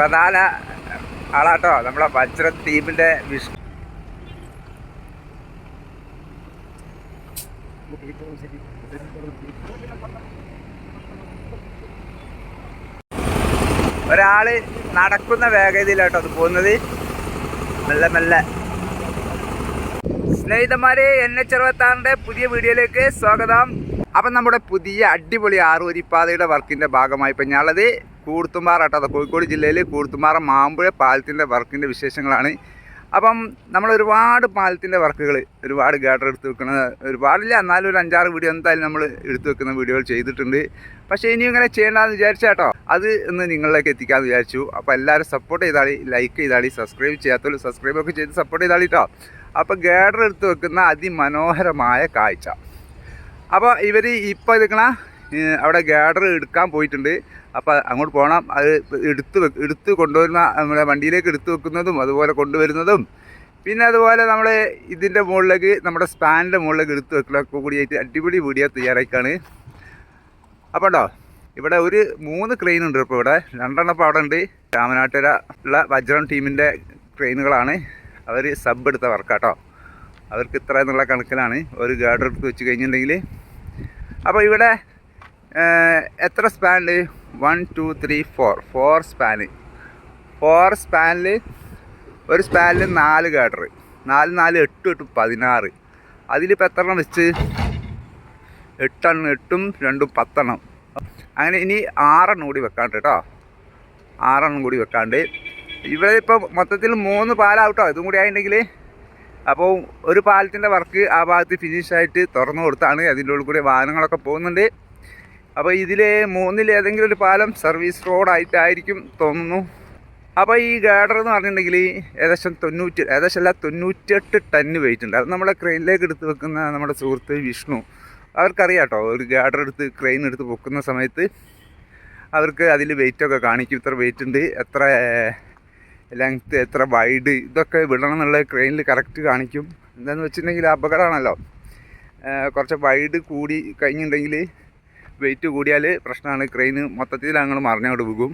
പ്രധാന ആളാട്ടോ നമ്മളെ വജ്ര ടീമിന്റെ വിഷ് ഒരാൾ നടക്കുന്ന വേഗതയിലാട്ടോ അത് പോകുന്നത്. മെല്ലെ മെല്ലെ. സ്നേഹിതന്മാരെ എൻ എച്ച് അറുപത്താറിന്റെ പുതിയ വീഡിയോയിലേക്ക് സ്വാഗതം. അപ്പം നമ്മുടെ പുതിയ അടിപൊളി ആറുവരിപ്പാതയുടെ വർക്കിന്റെ ഭാഗമായി ഇപ്പം ഞാനുള്ളത്. കൂർത്തുമ്പാറ കേട്ടോ കോഴിക്കോട് ജില്ലയിൽ കൂർത്തുമ്പാറ മാമ്പുഴ പാലത്തിന്റെ വർക്കിന്റെ വിശേഷങ്ങളാണ്. അപ്പം നമ്മൾ ഒരുപാട് പാലത്തിന്റെ വർക്കുകൾ ഒരുപാട് ഗാഡർ എടുത്ത് വെക്കുന്ന ഒരുപാടില്ല എന്നാലും ഒരു അഞ്ചാറ് വീഡിയോ എന്തായാലും നമ്മൾ എടുത്തു വെക്കുന്ന വീഡിയോകൾ ചെയ്തിട്ടുണ്ട്. പക്ഷേ ഇനി ഇങ്ങനെ ചെയ്യേണ്ടതെന്ന് വിചാരിച്ചാട്ടോ. അത് ഇന്ന് നിങ്ങളിലേക്ക് എത്തിക്കാമെന്ന് വിചാരിച്ചു. അപ്പോൾ എല്ലാവരും സപ്പോർട്ട് ചെയ്താളി ലൈക്ക് ചെയ്താളി സബ്സ്ക്രൈബ് ചെയ്യാത്തവരും സബ്സ്ക്രൈബ് ഒക്കെ ചെയ്ത് സപ്പോർട്ട് ചെയ്താളി കേട്ടോ അപ്പോൾ ഗാഡർ എടുത്ത് വെക്കുന്ന അതിമനോഹരമായ കാഴ്ച. അപ്പോൾ ഇവർ ഇപ്പോൾ എടുക്കണ അവിടെ ഗാഡർ എടുക്കാൻ പോയിട്ടുണ്ട്. അപ്പോൾ അങ്ങോട്ട് പോകണം അത് എടുത്ത് എടുത്ത് കൊണ്ടുവരുന്ന നമ്മുടെ വണ്ടിയിലേക്ക് എടുത്ത് വെക്കുന്നതും അതുപോലെ കൊണ്ടുവരുന്നതും. പിന്നെ അതുപോലെ നമ്മൾ ഇതിന്റെ മുകളിലേക്ക് നമ്മുടെ സ്പാനിന്റെ മുകളിലേക്ക് എടുത്ത് വെക്കലൊക്കെ കൂടിയായിട്ട് അടിപൊളി വീഡിയോ തയ്യാറാക്കാണ്. അപ്പോൾ ഉണ്ടോ? ഇവിടെ ഒരു മൂന്ന് ക്രെയിൻ ഉണ്ട് ഇപ്പോൾ ഇവിടെ. രണ്ടെണ്ണം ഇപ്പോൾ അവിടെ ഉണ്ട്. രാമനാട്ടുകര ഉള്ള വജ്രം ടീമിന്റെ ക്രെയിനുകളാണ്. അവർ സബ് എടുത്ത വർക്കാട്ടോ അവർക്ക് ഇത്ര എന്നുള്ള കണക്കിലാണ്. ഒരു ഗാർഡ് എടുത്ത് വെച്ച് കഴിഞ്ഞിട്ടുണ്ടെങ്കിൽ. അപ്പോൾ ഇവിടെ എത്ര സ്പാനിൽ one two three four. Four span four സ്പാനിൽ ഒരു സ്പാനിൽ നാല് ഗാഡർ നാല് നാല് എട്ട് എട്ട് പതിനാറ്. അതിലിപ്പോൾ എത്ര എണ്ണം വെച്ച്? എട്ടെണ്ണം എട്ടും രണ്ടും പത്തെണ്ണം. അങ്ങനെ ഇനി ആറെണ്ണം കൂടി വെക്കാണ്ട് കേട്ടോ ആറെണ്ണം കൂടി വെക്കാണ്ട്. ഇവിടെ ഇപ്പോൾ മൊത്തത്തിൽ മൂന്ന് പാലാവട്ടോ ഇതും കൂടി ആയിട്ടുണ്ടെങ്കിൽ അപ്പോൾ ഒരു പാലത്തിന്റെ വർക്ക് ആ ഭാഗത്ത് ഫിനിഷായിട്ട് തുറന്നു കൊടുത്താണ്. അതിന്റെ ഉള്ളിൽ കൂടി വാഹനങ്ങളൊക്കെ പോകുന്നുണ്ട്. അപ്പോൾ ഇതിലെ മൂന്നിൽ ഏതെങ്കിലും ഒരു പാലം സർവീസ് റോഡായിട്ടായിരിക്കും തോന്നുന്നു. അപ്പോൾ ഈ ഗാഡർ എന്ന് പറഞ്ഞിട്ടുണ്ടെങ്കിൽ ഏകദേശം തൊണ്ണൂറ്റി ഏകദേശം അല്ല തൊണ്ണൂറ്റെട്ട് ടണ്ണ് വെയിറ്റ് ഉണ്ട്. അത് നമ്മളെ ക്രെയിനിലേക്ക് എടുത്ത് വെക്കുന്ന നമ്മുടെ സുഹൃത്ത് വിഷ്ണു. അവർക്കറിയാം കേട്ടോ ഒരു ഗാഡർ എടുത്ത് ക്രെയിൻ എടുത്ത് പൊക്കുന്ന സമയത്ത് അവർക്ക് അതിൽ വെയിറ്റൊക്കെ കാണിക്കും. ഇത്ര വെയിറ്റ് ഉണ്ട് എത്ര ലെങ്ത്ത് എത്ര വൈഡ് ഇതൊക്കെ വിടണം എന്നുള്ള ക്രെയിനിൽ കറക്റ്റ് കാണിക്കും. എന്താണെന്ന് വെച്ചിട്ടുണ്ടെങ്കിൽ അപകടമാണല്ലോ. കുറച്ച് വൈഡ് കൂടി കഴിഞ്ഞിട്ടുണ്ടെങ്കിൽ വെയിറ്റ് കൂടിയാൽ പ്രശ്നമാണ്. ക്രെയിന് മൊത്തത്തിൽ അങ്ങോട്ട് മറിഞ്ഞോട് പോകും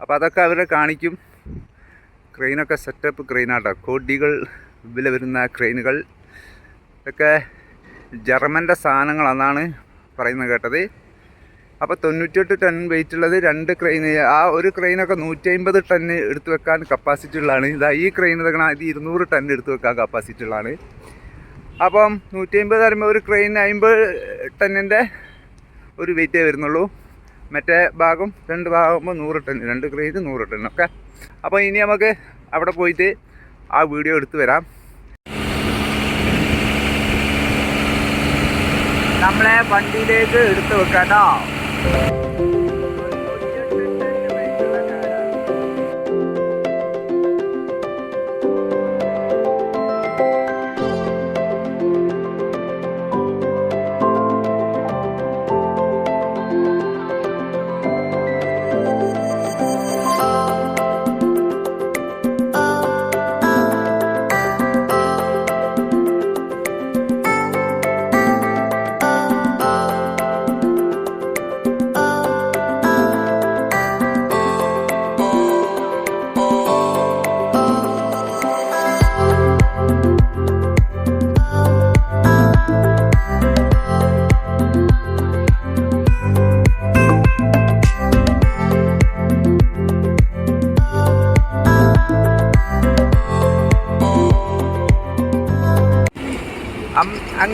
അപ്പോൾ അതൊക്കെ അവരെ കാണിക്കും. ക്രെയിനൊക്കെ സെറ്റപ്പ് ക്രെയിനാട്ടോ കോടികൾ വില വരുന്ന ക്രെയിനുകൾ ഇതൊക്കെ ജർമ്മന്റെ സാധനങ്ങളെന്നാണ് പറയുന്നത് കേട്ടത്. അപ്പോൾ തൊണ്ണൂറ്റെട്ട് ടൺ വെയിറ്റ് ഉള്ളത് രണ്ട് ക്രെയിൻ ആ ഒരു ക്രെയിനൊക്കെ നൂറ്റി അമ്പത് ടൺ എടുത്തു വെക്കാൻ കപ്പാസിറ്റി ഉള്ളതാണ്. ഇതാ ഈ ക്രെയിൻ ഇതൊക്കെ ഇത് ഇരുന്നൂറ് ടൺ എടുത്ത് വെക്കാൻ കപ്പാസിറ്റി ഉള്ളതാണ്. അപ്പം നൂറ്റി അമ്പത് ഒരു ക്രെയിൻ അമ്പത് ടണ്ണിന്റെ ഒരു വെയിറ്റേ വരുന്നുള്ളൂ. മറ്റേ ഭാഗം രണ്ട് ഭാഗമാകുമ്പോൾ നൂറ് ടൺ രണ്ട് ക്രേറ്റ് നൂറ് ടൺ ഒക്കെ അപ്പോൾ ഇനി നമുക്ക് അവിടെ പോയിട്ട് ആ വീഡിയോ എടുത്തു വരാം. നമ്മളെ വണ്ടിയിലേക്ക് എടുത്തു വെക്കാട്ടോ.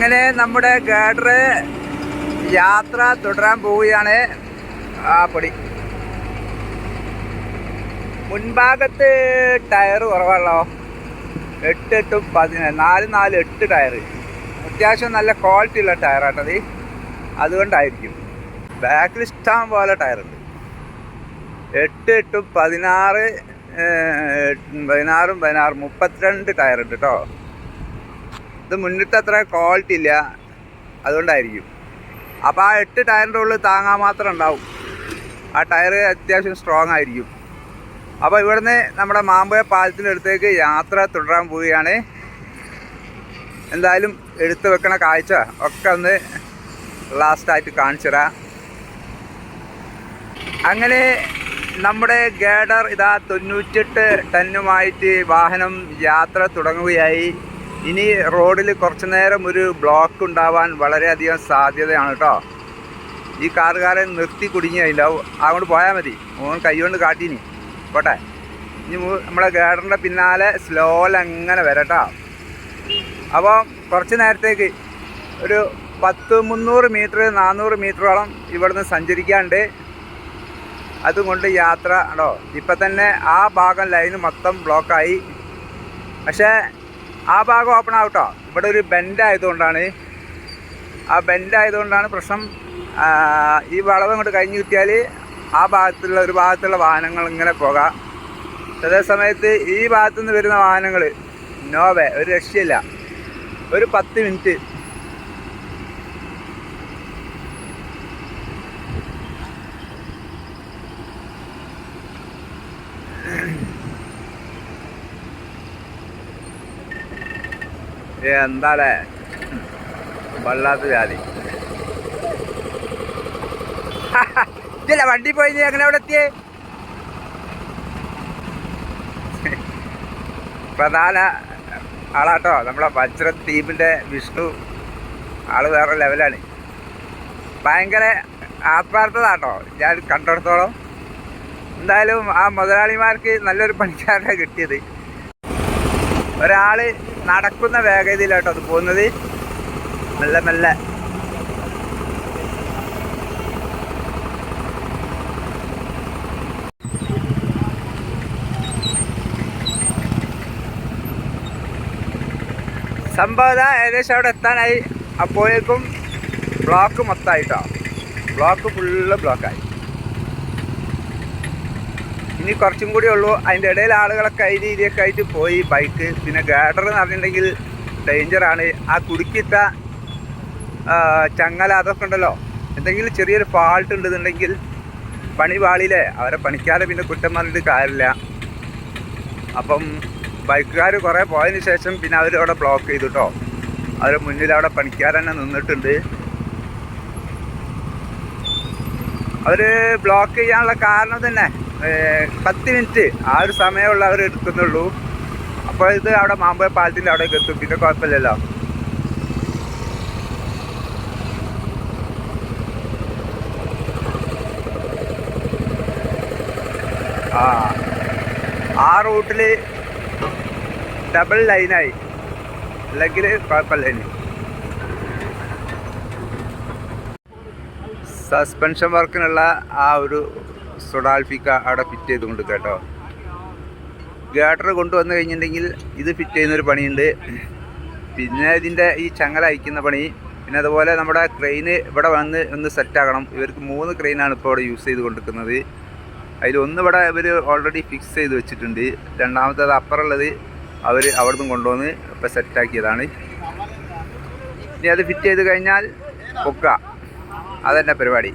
അങ്ങനെ നമ്മുടെ ഗാഡർ യാത്ര തുടരാൻ പോവുകയാണ് ആ പൊടി. മുൻഭാഗത്ത് ടയർ കുറവാണല്ലോ. എട്ട് എട്ടും പതിനാല് നാല് നാല് എട്ട് ടയർ അത്യാവശ്യം നല്ല ക്വാളിറ്റി ഉള്ള ടയറാട്ടത് അതുകൊണ്ടായിരിക്കും. ബാക്കിൽ ഇഷ്ടം പോലെ ടയറുണ്ട്. എട്ട് എട്ടും പതിനാറ് പതിനാറും പതിനാറും മുപ്പത്തിരണ്ട് ടയറുണ്ട് കേട്ടോ ഇത് മുന്നിട്ട് അത്ര ക്വാളിറ്റി ഇല്ല. അതുകൊണ്ടായിരിക്കും. അപ്പോൾ ആ എട്ട് ടയറിന്റെ ഉള്ളിൽ താങ്ങാൻ മാത്രം ഉണ്ടാവും. ആ ടയർ അത്യാവശ്യം സ്ട്രോങ് ആയിരിക്കും. അപ്പോൾ ഇവിടുന്ന് നമ്മുടെ മാമ്പുഴ പാലത്തിനടുത്തേക്ക് യാത്ര തുടരാൻ പോവുകയാണ്. എന്തായാലും എടുത്തു വെക്കണ കാഴ്ച ഒക്കെ ഒന്ന് ലാസ്റ്റായിട്ട് കാണിച്ചു തരാം. അങ്ങനെ നമ്മുടെ ഗേഡർ ഇതാ തൊണ്ണൂറ്റെട്ട് ടന്നുമായിട്ട് വാഹനം യാത്ര തുടങ്ങുകയായി. ഇനി റോഡിൽ കുറച്ചു നേരം ഒരു ബ്ലോക്ക് ഉണ്ടാവാൻ വളരെയധികം സാധ്യതയാണ് കേട്ടോ ഈ കാറുകാരൻ നിർത്തി കുടുങ്ങി അതിന്റെ അങ്ങോട്ട് പോയാൽ മതി. ഓൻ കൈകൊണ്ട് കാട്ടിനി. പോട്ടെ. ഇനി നമ്മളെ ഗേഡറിന്റെ പിന്നാലെ സ്ലോയിൽ അങ്ങനെ വരട്ടോ അപ്പോൾ കുറച്ച് നേരത്തേക്ക് ഒരു പത്ത് മുന്നൂറ് മീറ്റർ നാനൂറ് മീറ്ററോളം ഇവിടുന്ന് സഞ്ചരിക്കാണ്ട് അതുകൊണ്ട് യാത്ര ഉണ്ടോ ഇപ്പം തന്നെ ആ ഭാഗം ലൈന് മൊത്തം ബ്ലോക്കായി പക്ഷേ ആ ഭാഗം ഓപ്പൺ ആവട്ടോ. ഇവിടെ ഒരു ബെൻഡ് ആയതുകൊണ്ടാണ്. ആ ബെൻഡ് ആയതുകൊണ്ടാണ് പ്രശ്നം. ഈ വളവ് ഇങ്ങോട്ട് കഴിഞ്ഞ് കിട്ടിയാൽ ആ ഭാഗത്തുള്ള ഒരു ഭാഗത്തുള്ള വാഹനങ്ങൾ ഇങ്ങനെ പോകാം. അതേ സമയത്ത് ഈ ഭാഗത്തുനിന്ന് വരുന്ന വാഹനങ്ങൾ നോവേ ഒരു രക്ഷയില്ല. ഒരു പത്ത് മിനിറ്റ് എന്താലേ വല്ലാത്ത ജാതി. ഇല്ല വണ്ടി പോയി നീ എങ്ങനെ അവിടെ എത്തിയേ? പ്രധാന ആളാട്ടോ നമ്മളെ വജ്ര ടീമിന്റെ വിഷ്ണു. ആൾ വേറെ ലെവലാണ്. ഭയങ്കര ആത്മാർത്ഥതാട്ടോ. ഞാൻ കണ്ടിടത്തോളം. എന്തായാലും ആ മുതലാളിമാർക്ക് നല്ലൊരു പണിക്കാരനാണ് കിട്ടിയത്. ഒരാൾ നടക്കുന്ന വേഗതയിലാട്ടോ അത് പോകുന്നത്. മെല്ലെ മെല്ലെ. സംഭവത ഏകദേശം അവിടെ എത്താനായി. അപ്പോഴേക്കും ബ്ലോക്ക് മൊത്തമായിട്ടോ. ബ്ലോക്ക് ഫുള്ള് ബ്ലോക്കായി ഇനി കുറച്ചും കൂടി ഉള്ളൂ. അതിന്റെ ഇടയിൽ ആളുകളൊക്കെ അതിന് ഇതിയൊക്കെ ആയിട്ട് പോയി ബൈക്ക് പിന്നെ ഗാഡർ എന്ന് പറഞ്ഞിട്ടുണ്ടെങ്കിൽ ഡേഞ്ചറാണ് ആ കുടുക്കിത്ത ചങ്ങല അതൊക്കെ ഉണ്ടല്ലോ. എന്തെങ്കിലും ചെറിയൊരു ഫാൾട്ട് ഉണ്ടെന്നുണ്ടെങ്കിൽ പണി പാളിയില്ലേ? അവരെ പണിക്കാതെ പിന്നെ കുറ്റം പറഞ്ഞിട്ട് കാര്യമില്ല. അപ്പം ബൈക്കുകാർ കുറേ പോയതിന് ശേഷം പിന്നെ അവരവിടെ ബ്ലോക്ക് ചെയ്തു കേട്ടോ അവരുടെ മുന്നിൽ അവിടെ പണിക്കാർ തന്നെ നിന്നിട്ടുണ്ട്. അവർ ബ്ലോക്ക് ചെയ്യാനുള്ള കാരണം തന്നെ പത്ത് മിനിറ്റ് ആ ഒരു സമയമുള്ള അവർ എടുക്കുന്നുള്ളൂ. അപ്പോൾ ഇത് അവിടെ മാമ്പഴ പാലത്തിന്റെ അവിടെ എത്തും. പിന്നെ കുഴപ്പമില്ലല്ലോ. ആ ആ റൂട്ടിൽ ഡബിൾ ലൈനായി. അല്ലെങ്കിൽ കുഴപ്പമില്ല ഇനി. സസ്പെൻഷൻ വർക്കിനുള്ള ആ ഒരു സുഡാൽഫിക്ക അവിടെ ഫിറ്റ് ചെയ്തുകൊണ്ട് കേട്ടോ. ഗാട്ടർ കൊണ്ടുവന്നു കഴിഞ്ഞിട്ടുണ്ടെങ്കിൽ ഇത് ഫിറ്റ് ചെയ്യുന്നൊരു പണിയുണ്ട്. പിന്നെ ഇതിന്റെ ഈ ചങ്ങല അയക്കുന്ന പണി. പിന്നെ അതുപോലെ നമ്മുടെ ക്രെയിന് ഇവിടെ വന്ന് ഒന്ന് സെറ്റാക്കണം ഇവർക്ക് മൂന്ന് ക്രെയിനാണ് ഇപ്പോൾ ഇവിടെ യൂസ് ചെയ്ത് കൊണ്ടിരിക്കുന്നത്. അതിലൊന്ന് ഇവിടെ ഇവർ ഓൾറെഡി ഫിക്സ് ചെയ്ത് വെച്ചിട്ടുണ്ട്. രണ്ടാമത്തേത് അപ്പറുള്ളത് അവർ അവിടുന്ന് കൊണ്ടുവന്ന് ഇപ്പോൾ സെറ്റാക്കിയതാണ് ഇനി അത് ഫിറ്റ് ചെയ്ത് കഴിഞ്ഞാൽ പൊക്ക. അതന്നെ പരിപാടി.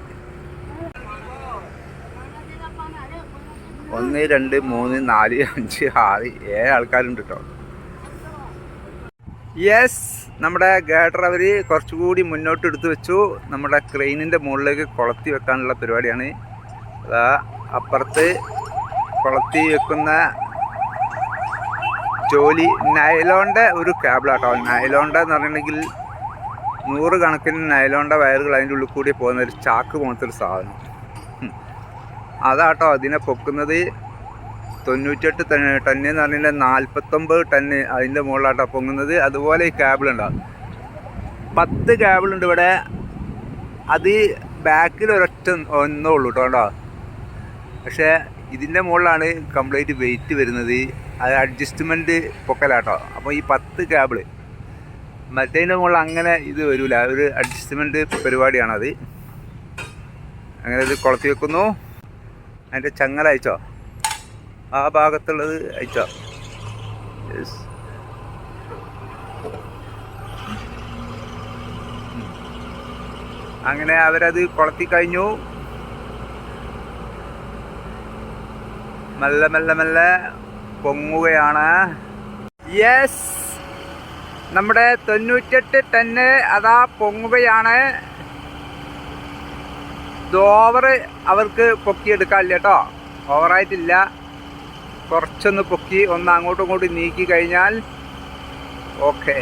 ഒന്ന് രണ്ട് മൂന്ന് നാല് അഞ്ച് ആറ് ഏഴ് ആൾക്കാരുണ്ട് കേട്ടോ യെസ് നമ്മുടെ ഗേഡർ അവർ കുറച്ചുകൂടി മുന്നോട്ട് എടുത്തു വെച്ചു. നമ്മുടെ ക്രെയിനിന്റെ മുകളിലേക്ക് കൊളത്തി വെക്കാനുള്ള പരിപാടിയാണ്. അതാ അപ്പുറത്ത് കൊളത്തി വെക്കുന്ന ജോലി നൈലോണിന്റെ ഒരു കേബിളാട്ടോ. നൈലോണ്ട എന്ന് പറഞ്ഞിട്ടുണ്ടെങ്കിൽ നൂറ് കണക്കിന് നൈലോണ്ട വയറുകൾ അതിന്റെ ഉള്ളിൽ കൂടി പോകുന്ന ഒരു ചാക്ക് പോലത്തെ ഒരു സാധനം. അതാട്ടോ അതിനെ പൊക്കുന്നത്. തൊണ്ണൂറ്റെട്ട് ടണ്ണ് ടണ്ണ് എന്ന് പറഞ്ഞാൽ നാൽപ്പത്തൊമ്പത് ടണ്ണ് അതിന്റെ മുകളിലാട്ടോ പൊങ്ങുന്നത്. അതുപോലെ ഈ ഉണ്ടാകും പത്ത് കേബിളുണ്ട് ഇവിടെ. അത് ബാക്കിൽ ഒരൊറ്റ ഒന്നേ ഉള്ളൂ കേട്ടോ കേട്ടോ പക്ഷേ ഇതിന്റെ മുകളിലാണ് കംപ്ലീറ്റ് വെയിറ്റ് വരുന്നത്. അത് അഡ്ജസ്റ്റ്മെന്റ് പൊക്കലാട്ടോ. അപ്പോൾ ഈ പത്ത് കേബിൾ മറ്റേതിന്റെ മുകളിൽ അങ്ങനെ ഇത് വരില്ല ഒരു അഡ്ജസ്റ്റ്മെന്റ് പരിപാടിയാണത്. അങ്ങനെ ഇത് കുളത്തി വെക്കുന്നു. അതിന്റെ ചങ്ങല അയച്ചോ? ആ ഭാഗത്തുള്ളത് അയച്ചോ? അങ്ങനെ അവരത് കൊളത്തി കഴിഞ്ഞു. മെല്ലെ മെല്ലെ മെല്ലെ പൊങ്ങുകയാണ്. യെസ് നമ്മുടെ തൊണ്ണൂറ്റെട്ട് തന്നെ അതാ പൊങ്ങുകയാണ്. ദോവർ അവർക്ക് പൊക്കിയെടുക്കാനില്ല കേട്ടോ ഓവറായിട്ടില്ല കുറച്ചൊന്ന് പൊക്കി ഒന്ന് അങ്ങോട്ടും ഇങ്ങോട്ടും നീക്കി കഴിഞ്ഞാൽ ഓക്കെ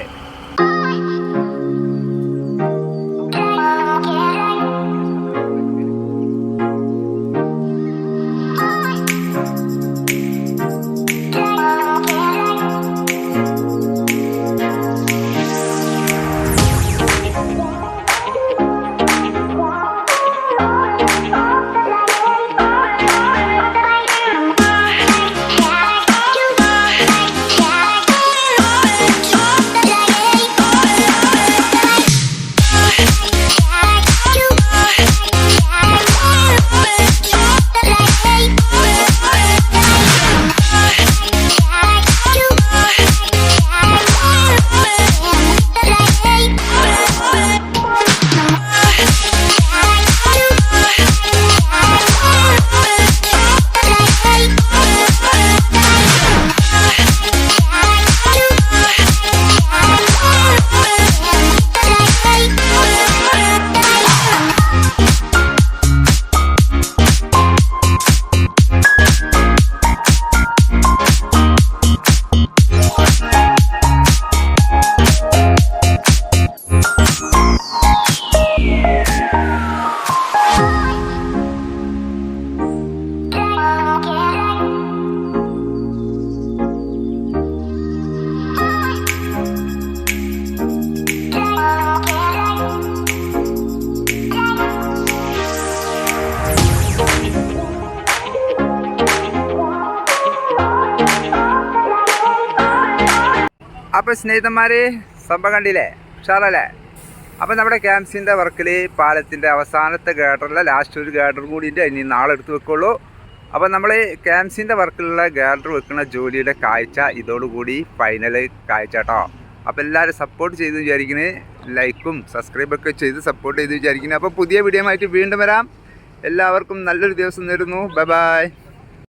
അപ്പോൾ സ്നേഹിതന്മാരെ സംഭവം കണ്ടില്ലേ? ഉഷാറല്ലേ? അപ്പോൾ നമ്മുടെ ക്യാമ്പ്സിന്റെ വർക്കിൽ പാലത്തിന്റെ അവസാനത്തെ ഗാഡറിലെ ലാസ്റ്റ് ഒരു ഗാഡർ കൂടി ഉണ്ട്. ഇനി നാളെ എടുത്ത് വെക്കുള്ളൂ. അപ്പോൾ നമ്മൾ ക്യാമ്പ്സിന്റെ വർക്കിലുള്ള ഗാഡർ വെക്കുന്ന ജോലിയുടെ കാഴ്ച ഇതോടുകൂടി ഫൈനൽ കാഴ്ച കേട്ടോ. അപ്പോൾ എല്ലാവരും സപ്പോർട്ട് ചെയ്ത് വിചാരിക്കുന്നത് ലൈക്കും സബ്സ്ക്രൈബൊക്കെ ചെയ്ത് സപ്പോർട്ട് ചെയ്ത് വിചാരിക്കുന്നത് അപ്പോൾ പുതിയ വീഡിയോ ആയിട്ട് വീണ്ടും വരാം. എല്ലാവർക്കും നല്ലൊരു ദിവസം നേരുന്നു. Bye bye